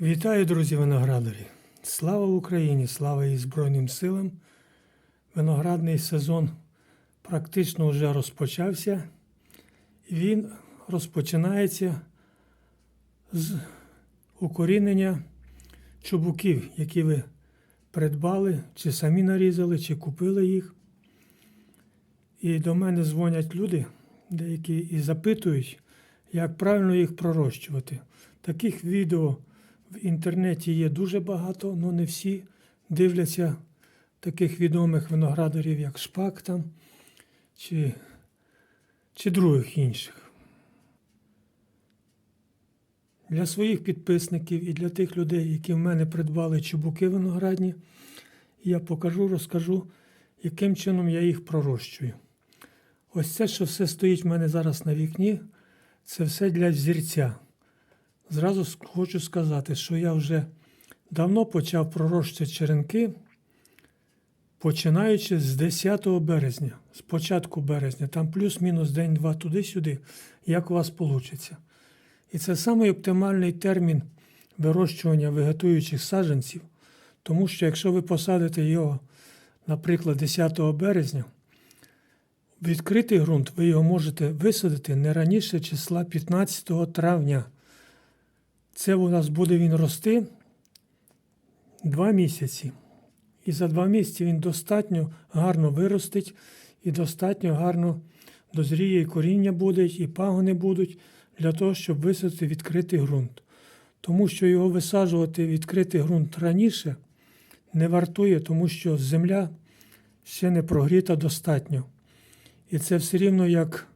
Вітаю, друзі виноградарі! Слава Україні! Слава її Збройним силам! Виноградний сезон практично вже розпочався. І він розпочинається з укорінення чубуків, які ви придбали, чи самі нарізали, чи купили їх. І до мене дзвонять люди, деякі і запитують, як правильно їх пророщувати. Таких відео в інтернеті є дуже багато, але не всі дивляться таких відомих виноградарів, як Шпак там чи, чи других інших. Для своїх підписників і для тих людей, які в мене придбали чубуки виноградні, я покажу, розкажу, яким чином я їх пророщую. Ось це, що все стоїть в мене зараз на вікні, це все для зірця. Зразу хочу сказати, що я вже давно почав пророщувати черенки, починаючи з 10 березня, з початку березня, там плюс-мінус день-два туди-сюди, як у вас вийде. І це самий оптимальний термін вирощування вегетуючих саджанців, тому що якщо ви посадите його, наприклад, 10 березня, відкритий ґрунт ви його можете висадити не раніше числа 15 травня. Це у нас буде він рости два місяці. І за два місяці він достатньо гарно виростить і достатньо гарно дозріє, і коріння буде, і пагони будуть для того, щоб висадити відкритий ґрунт. Тому що його висаджувати відкритий ґрунт раніше не вартує, тому що земля ще не прогріта достатньо. І це все рівно як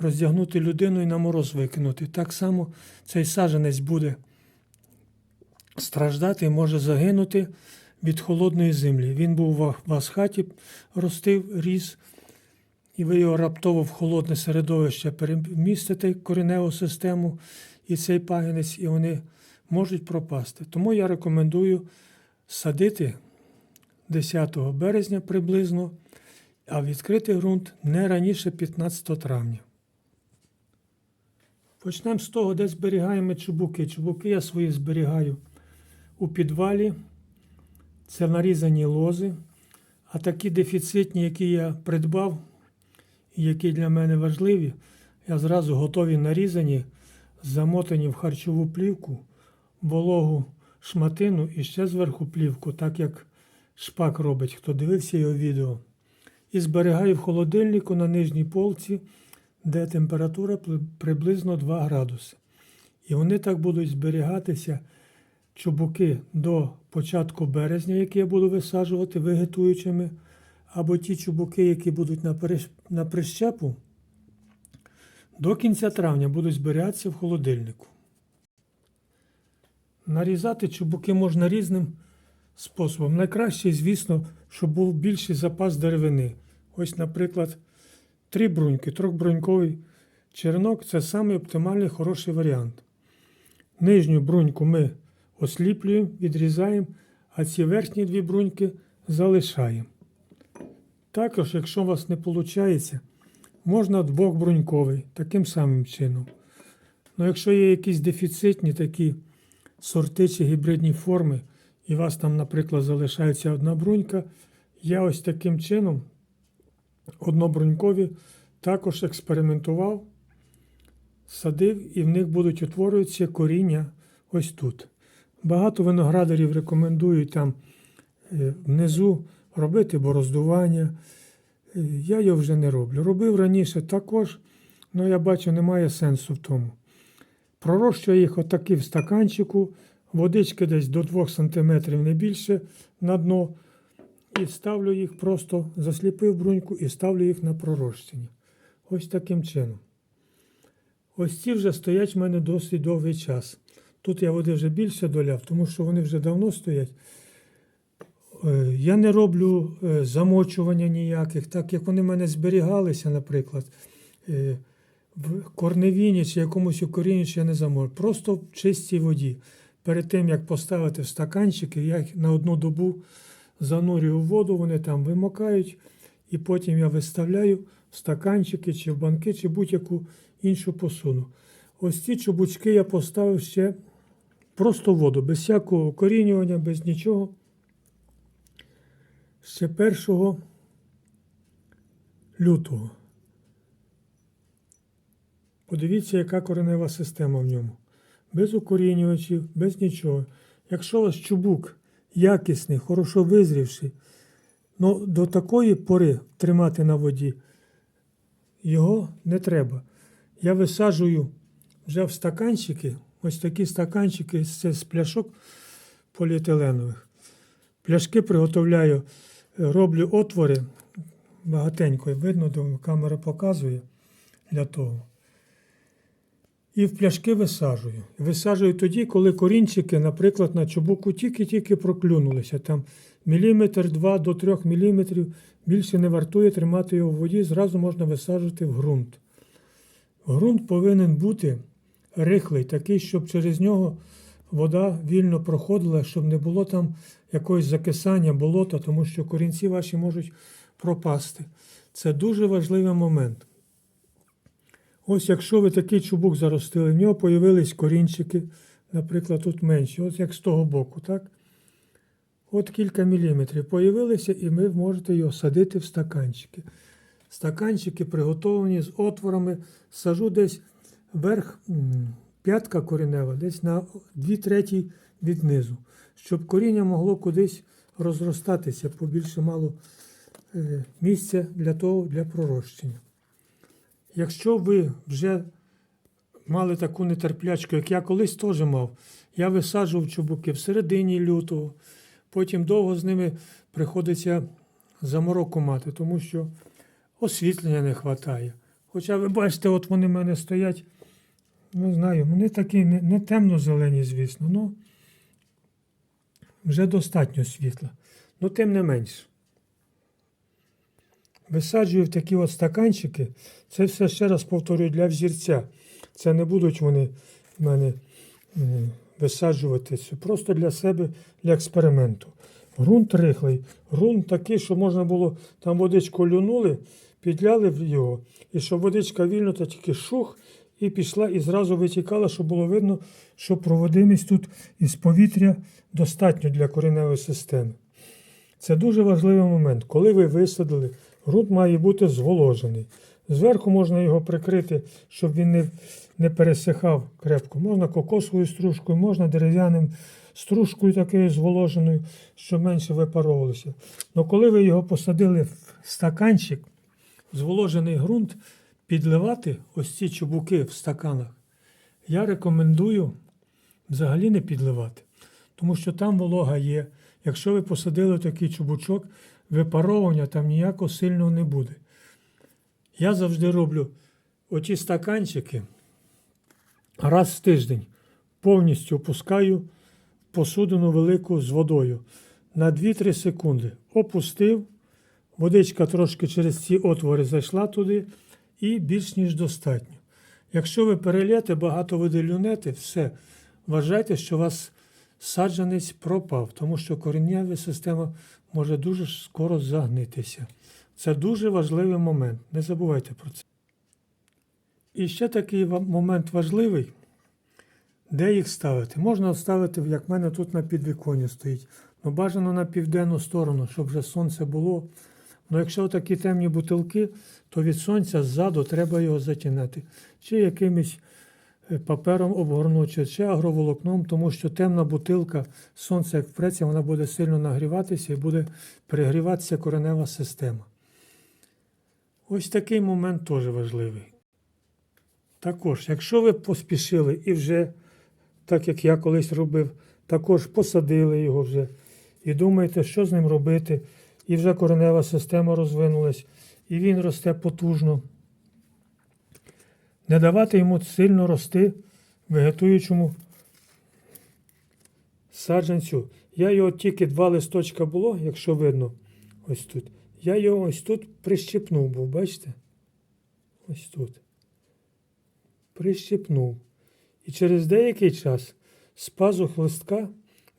роздягнути людину і на мороз викинути. Так само цей саджанець буде страждати і може загинути від холодної землі. Він був у вас в хаті, ростив, ріс, і ви його раптово в холодне середовище перемістите кореневу систему і цей пагінець, і вони можуть пропасти. Тому я рекомендую садити 10 березня приблизно, а відкритий ґрунт не раніше 15 травня. Почнемо з того, де зберігаємо чубуки. Чубуки я свої зберігаю у підвалі. Це нарізані лози. А такі дефіцитні, які я придбав, і які для мене важливі, я зразу готові нарізані, замотані в харчову плівку, вологу шматину і ще зверху плівку, так як шпак робить, хто дивився його відео. І зберігаю в холодильнику на нижній полці, де температура приблизно 2 градуси. І вони так будуть зберігатися чубуки до початку березня, які я буду висаджувати вегетуючими, або ті чубуки, які будуть на прищепу, до кінця травня будуть зберігатися в холодильнику. Нарізати чубуки можна різним способом. Найкраще, звісно, щоб був більший запас деревини. Ось, наприклад, три бруньки, трьохбруньковий черенок це самий оптимальний хороший варіант. Нижню бруньку ми осліплюємо, відрізаємо, а ці верхні дві бруньки залишаємо. Також, якщо у вас не виходить, можна двохбруньковий, таким самим чином. Ну, якщо є якісь дефіцитні такі сорти чи гібридні форми, і у вас там, наприклад, залишається одна брунька, я ось таким чином однобрунькові також експериментував, садив, і в них будуть утворюватися коріння ось тут. Багато виноградарів рекомендують там е, внизу робити бороздування. Е, Я його вже не роблю. Робив раніше також, але я бачу, немає сенсу в тому. Пророщую їх отаки в стаканчику, водички десь до 2 см не більше на дно. І ставлю їх просто, засліпив бруньку і ставлю їх на пророщення. Ось таким чином. Ось ці вже стоять в мене досить довгий час. Тут я води вже більше доляв, тому що вони вже давно стоять. Е, Я не роблю е, замочування ніяких, так як вони в мене зберігалися, наприклад, е, в корневіні чи якомусь укорінні, я не замовлю. Просто в чистій воді. Перед тим, як поставити в стаканчики, я їх на одну добу занурюю в воду, вони там вимокають, і потім я виставляю в стаканчики, чи в банки, чи будь-яку іншу посуду. Ось ці чубучки я поставив ще просто в воду, без всякого укорінювання, без нічого. Ще 1 лютого. Подивіться, яка коренева система в ньому. Без укорінювачів, без нічого. Якщо у вас чубук якісний, хорошо визрівший, ну до такої пори тримати на воді його не треба. Я висаджую вже в стаканчики, ось такі стаканчики це з пляшок поліетиленових. Пляшки приготовляю, е, роблю отвори багатенько, видно, камера показує для того. І в пляшки висаджую. Висаджую тоді, коли корінчики, наприклад, на чубуку тільки-тільки проклюнулися. Там міліметр, два до трьох міліметрів більше не вартує тримати його в воді, зразу можна висаджувати в ґрунт. Ґрунт повинен бути рихлий, такий, щоб через нього вода вільно проходила, щоб не було там якогось закисання, болота, тому що корінці ваші можуть пропасти. Це дуже важливий момент. Ось якщо ви такий чубук заростили, в нього появились корінчики, наприклад, тут менші, ось як з того боку, так? От кілька міліметрів появилися, і ви можете його садити в стаканчики. Стаканчики приготовані з отворами. Сажу десь верх м, п'ятка коренева, десь на 2 треті від низу, щоб коріння могло кудись розростатися, побільше мало е, місця для того, для пророщення. Якщо ви вже мали таку нетерплячку, як я колись теж мав, я висаджував чубуки в середині лютого, потім довго з ними приходиться замороку мати, тому що освітлення не вистачає. Хоча ви бачите, от вони в мене стоять, не знаю, вони такі не, не темно-зелені, звісно, ну вже достатньо світла. Ну, тим не менш. Висаджую в такі от стаканчики. Це все ще раз повторюю для взірця. Це не будуть вони в мене м, висаджуватися. Просто для себе, для експерименту. Грунт рихлий, ґрунт такий, що можна було там водичку люнули, підляли його, і щоб водичка вільно, то тільки шух, і пішла, і зразу витікала, щоб було видно, що проводимість тут із повітря достатньо для кореневої системи. Це дуже важливий момент. Коли ви висадили, ґрунт має бути зволожений. Зверху можна його прикрити, щоб він не, не пересихав крепко. Можна кокосовою стружкою, можна дерев'яним стружкою такою зволоженою, щоб менше випаровувалося. Але коли ви його посадили в стаканчик, зволожений ґрунт, підливати ось ці чубуки в стаканах, я рекомендую взагалі не підливати, тому що там волога є. Якщо ви посадили такий чубучок, випаровування там ніякого сильного не буде. Я завжди роблю оті стаканчики раз в тиждень повністю опускаю посудину велику з водою на 2-3 секунди. Опустив, водичка трошки через ці отвори зайшла туди і більш ніж достатньо. Якщо ви перельєте, багато води люнете, все, вважайте, що у вас саджанець пропав, тому що коренева система може дуже скоро загнитися. Це дуже важливий момент. Не забувайте про це. І ще такий момент важливий, де їх ставити. Можна ставити, як в мене тут на підвіконні стоїть. Ну, бажано на південну сторону, щоб вже сонце було. Ну, якщо такі темні бутилки, то від сонця ззаду треба його затінати. Чи якимось е, папером обгорнути, чи агроволокном, тому що темна бутилка, сонце як впреться, вона буде сильно нагріватися і буде перегріватися коренева система. Ось такий момент теж важливий. Також, якщо ви поспішили і вже, так як я колись робив, також посадили його вже і думаєте, що з ним робити, і вже коренева система розвинулась, і він росте потужно. Не давати йому сильно рости вегетуючому саджанцю. Я його тільки два листочка було, якщо видно, ось тут. Я його ось тут прищепнув був, бачите? Ось тут. Прищепнув. І через деякий час з пазух листка,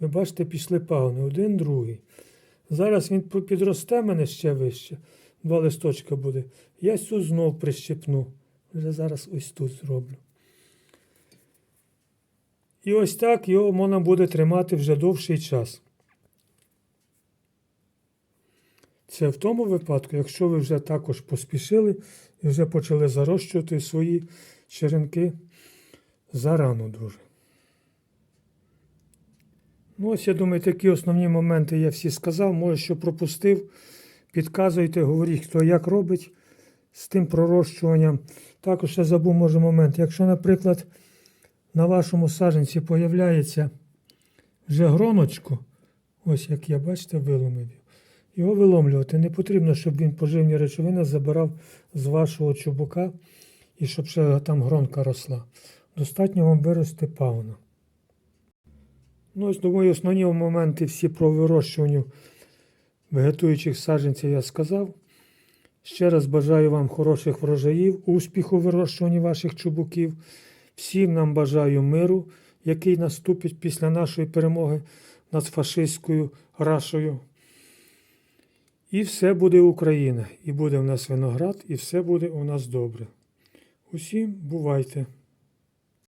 ви бачите, пішли пагони, один, другий. Зараз він підросте мене ще вище. Два листочка буде. Я цю знов прищепну. Вже зараз ось тут зроблю. І ось так його можна буде тримати вже довший час. Це в тому випадку, якщо ви вже також поспішили і вже почали зарощувати свої черенки зарано дуже. Ну, ось я думаю, такі основні моменти я всі сказав. Може, що пропустив. Підказуйте, говоріть, хто як робить з тим пророщуванням. Також я забув, може, момент. Якщо, наприклад, на вашому саджанці появляється вже гроночко, ось як я бачите, виломив. Його виломлювати не потрібно, щоб він поживні речовини забирав з вашого чубука і щоб ще там гронка росла. Достатньо вам вирости пагона. Ну, ось думаю, основні моменти всі про вирощування вегетуючих саджанців я сказав. Ще раз бажаю вам хороших врожаїв, успіху в вирощуванні ваших чубуків. Всім нам бажаю миру, який наступить після нашої перемоги над фашистською рашою. І все буде Україна, і буде в нас виноград, і все буде у нас добре. Усім бувайте!